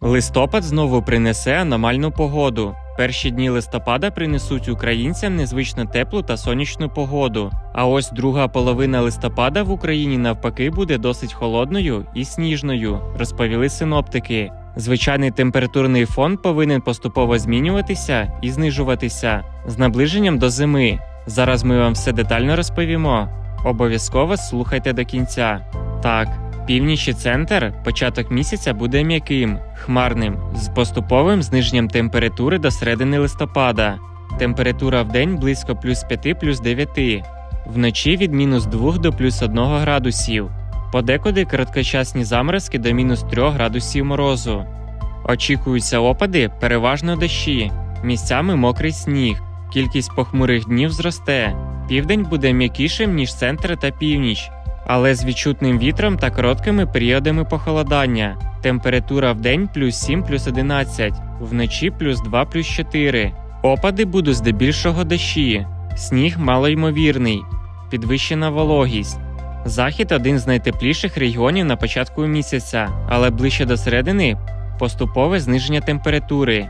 Листопад знову принесе аномальну погоду. Перші дні листопада принесуть українцям незвично теплу та сонячну погоду. А ось друга половина листопада в Україні навпаки буде досить холодною і сніжною, розповіли синоптики. Звичайний температурний фон повинен поступово змінюватися і знижуватися з наближенням до зими. Зараз ми вам все детально розповімо. Обов'язково слухайте до кінця. Так, Північ і центр початок місяця буде м'яким, хмарним, з поступовим зниженням температури до середини листопада. Температура в день близько плюс 5 плюс 9, вночі від мінус 2 до плюс 1 градусів. Подекуди короткочасні заморозки до мінус 3 градусів морозу. Очікуються опади, переважно дощі, місцями мокрий сніг. Кількість похмурих днів зросте. Південь буде м'якішим, ніж центр та північ але з відчутним вітром та короткими періодами похолодання. Температура в день плюс 7 плюс 11, вночі плюс 2 плюс 4. Опади будуть здебільшого дощі, сніг малоймовірний, підвищена вологість. Захід один з найтепліших регіонів на початку місяця, але ближче до середини поступове зниження температури.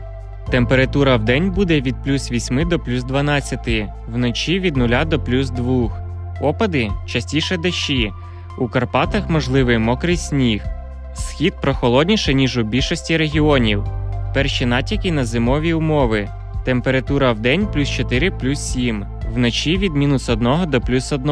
Температура в день буде від плюс 8 до плюс 12, вночі від 0 до плюс 2. Опади частіше дощі. У Карпатах можливий мокрий сніг. Схід прохолодніше, ніж у більшості регіонів. Перші натяки на зимові умови. Температура в день плюс 4 плюс 7, вночі від мінус 1 до плюс 1.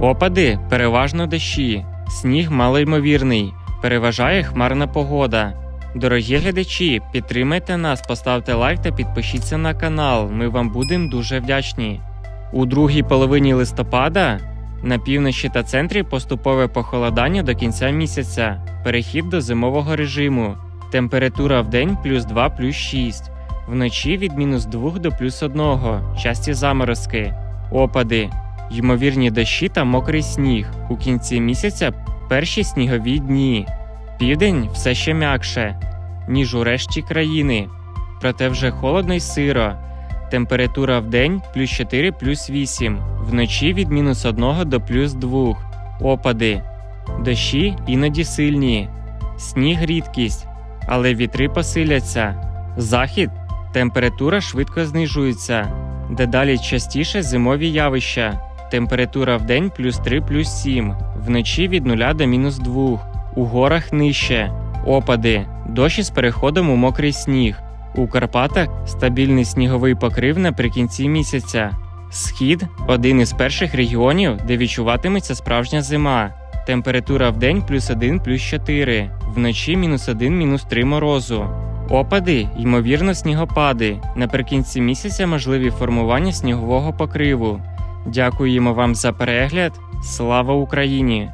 Опади переважно дощі. Сніг малоймовірний. Переважає хмарна погода. Дорогі глядачі, підтримайте нас, поставте лайк та підпишіться на канал. Ми вам будемо дуже вдячні. У другій половині листопада на півночі та центрі поступове похолодання до кінця місяця, перехід до зимового режиму. Температура в день плюс 2 плюс 6, вночі від мінус 2 до плюс 1, часті заморозки, опади, ймовірні дощі та мокрий сніг. У кінці місяця перші снігові дні. Південь все ще м'якше, ніж у решті країни, проте вже холодно й сиро. Температура в день плюс 4 плюс 8, вночі від мінус 1 до плюс 2. Опади. Дощі іноді сильні. Сніг рідкість, але вітри посиляться. Захід. Температура швидко знижується. Дедалі частіше зимові явища. Температура в день плюс 3 плюс 7, вночі від 0 до мінус 2. У горах нижче. Опади. Дощі з переходом у мокрий сніг. У Карпатах стабільний сніговий покрив наприкінці місяця. Схід один із перших регіонів, де відчуватиметься справжня зима. Температура в день плюс 1 плюс 4, вночі мінус 1 мінус 3 морозу. Опади, ймовірно, снігопади. Наприкінці місяця можливі формування снігового покриву. Дякуємо вам за перегляд. Слава Україні!